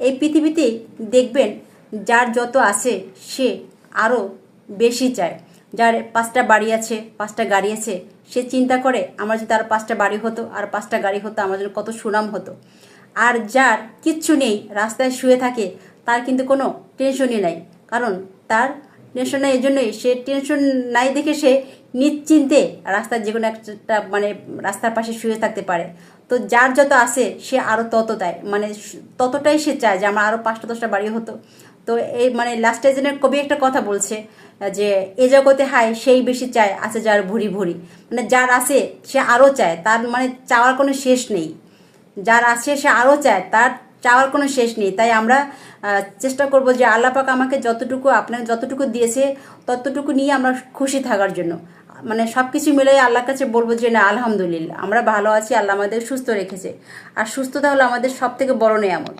এই পৃথিবীতে দেখবেন যার যত আছে, সে আরও বেশি চায়। যার পাঁচটা বাড়ি আছে, পাঁচটা গাড়ি আছে, সে চিন্তা করে, আমার যদি আর পাঁচটা বাড়ি হতো, আর পাঁচটা গাড়ি হতো, আমার জন্য কত সুনাম হতো। আর যার কিচ্ছু নেই, রাস্তায় শুয়ে থাকে, তার কিন্তু কোনো টেনশনই নাই। কারণ তার টেনশন নেই, এই জন্যই সে টেনশন নাই দেখে সে নিশ্চিন্তে রাস্তার যে কোনো একটা মানে রাস্তার পাশে শুয়ে থাকতে পারে। তো যার যত আসে সে আরও তত দেয়। মানে ততটাই সে চায় যে, আমার আরও পাঁচটা দশটা বাড়ি হতো। তো এই মানে লাস্টে যেন কবি একটা কথা বলছে, যে, এ জগতে হায়, সেই বেশি চায়, আছে যার ভুরি ভুরি মানে যার আছে, সে আরও চায়। তার মানে চাওয়ার কোনো শেষ নেই। যার আছে, সে আরও চায়। তার চাওয়ার কোনো শেষ নেই। তাই আমরা চেষ্টা করব যে আল্লাপাক আমাকে যতটুকু আপনাকে যতটুকু দিয়েছে, ততটুকু নিয়ে আমরা খুশি থাকার জন্য। মানে সব কিছু মিলে আল্লাহর কাছে বলব যে, না, আলহামদুলিল্লাহ, আমরা ভালো আছি, আল্লাহ আমাদের সুস্থ রেখেছে। আর সুস্থতা হলো আমাদের সব থেকে বড় নেয়ামত।